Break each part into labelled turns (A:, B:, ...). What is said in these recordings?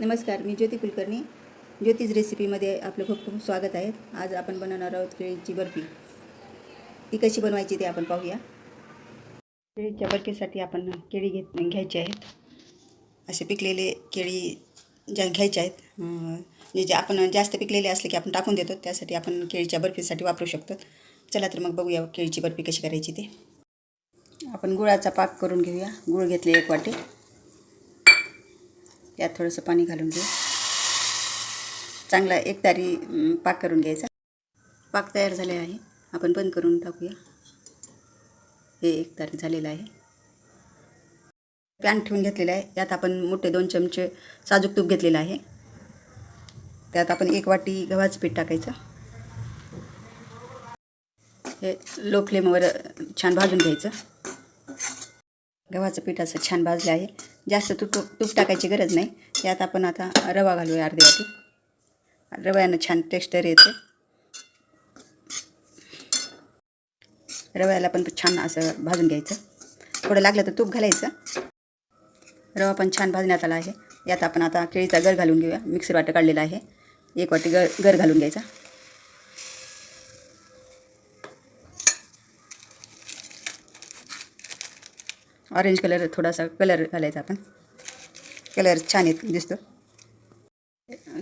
A: नमस्कार मी ज्योती कुलकर्णी. ज्योतिष रेसिपीमध्ये आपलं खूप खूप स्वागत आहे. आज आपण बनवणार आहोत केळीची बर्फी. ती कशी बनवायची ते आपण पाहूया. केळीच्या बर्फीसाठी आपण केळी घेत घ्यायची आहेत. असे पिकलेले केळी ज्या घ्यायच्या आहेत म्हणजे जे जे आपण जास्त पिकलेले असले की आपण टाकून देतो त्यासाठी आपण केळीच्या बर्फीसाठी वापरू शकतो. चला तर मग बघूया केळीची बर्फी कशी करायची ते. आपण गुळाचा पाक करून घेऊया. गुळ घेतले एक वाटी. यात थोडंसं पाणी घालून घेऊ. चांगला एक तारी पाक करून घ्यायचा. पाक तयार झाले आहे. आपण बंद करून टाकूया. हे एक तारी झालेलं आहे. पॅन ठेवून घेतलेलं आहे. यात आपण मोठे दोन चमचे साजूक तूप घेतलेलं आहे. त्यात आपण एक वाटी गव्हाचं पीठ टाकायचं. हे लो फ्लेमवर छान भाजून घ्यायचं. गव्हाचं पीठ असं छान भाजलं आहे. जास्त तूप तूप टाकायची गरज नाही. यात आपण आता रवा घालूया अर्धी वाटी. रव्यानं छान टेक्स्चर येते. रव्याला पण छान असं भाजून घ्यायचं. थोडं लागलं तर तूप घालायचं. रवा पण छान भाजण्यात आला आहे. यात आपण आता केळीचा गर घालून घेऊया. मिक्सर वाटं काढलेला आहे. एक वाटी गर गर घालून घ्यायचा. ऑरेंज कलर थोडासा कलर घालायचा आपण. कलर छान येत दिसतो.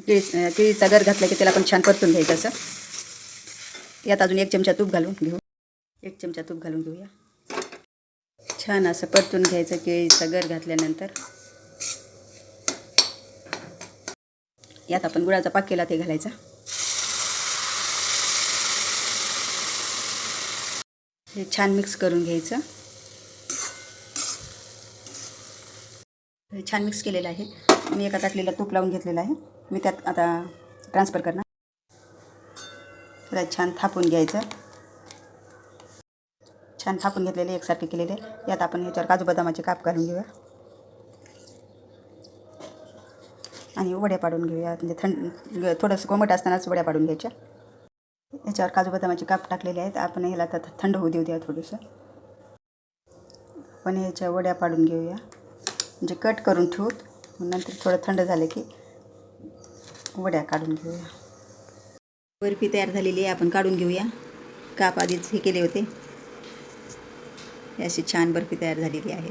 A: केळी केळीचा गर घातला की त्याला आपण छान परतून घ्यायचं असं. यात अजून एक चमचा तूप घालून घेऊ. एक चमचा तूप घालून घेऊया. छान असं परतून घ्यायचं केळीचा गर घातल्यानंतर. यात आपण गुळाचा पाक केला ते घालायचा. हे छान मिक्स करून घ्यायचं. छान मिक्स केलेलं आहे. मी एका ताटलीला तूप लावून घेतलेलं आहे. मी त्यात आता ट्रान्सफर करणार. त्याला छान थापून घ्यायचं. छान थापून घेतलेले एकसारखे केलेले. यात आपण ह्याच्यावर काजू बदामाचे काप घालून घेऊया. आणि वड्या पाडून घेऊया. म्हणजे थंड थोडंसं कोमट असतानाच वड्या पाडून घ्यायच्या. याच्यावर काजू बदामाचे काप टाकलेले आहेत. आपण ह्याला आता थंड होऊ देऊ द्या थोडंसं. आपण ह्याच्या वड्या पाडून घेऊया. म्हणजे कट करून ठेवूत नंतर थोडं थंड झालं की वड्या काढून घेऊया. बर्फी तयार झालेली आहे आपण काढून घेऊया. काप आधीच हे केले होते. अशी छान बर्फी तयार झालेली आहे.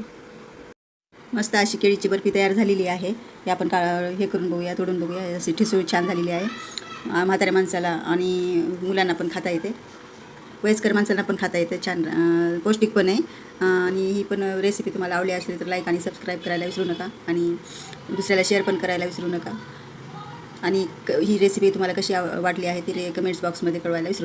A: मस्त अशी केळीची बर्फी तयार झालेली आहे. हे आपण का हे करून बघूया तोडून बघूया. अशी ठिसूळ छान झालेली आहे. म्हाताऱ्या माणसाला आणि मुलांना पण खाता येते. वयस्कर माणसांना पण खाता येतं छान पौष्टिक पण आहे आणि ही पण रेसिपी तुम्हाला आवडली असली तर लाईक आणि सबस्क्राईब करायला विसरू नका आणि दुसऱ्याला शेअर पण करायला विसरू नका. आणि क ही रेसिपी तुम्हाला कशी वाटली आहे ती रे कमेंट्स बॉक्समध्ये कळवायला विसरू नका.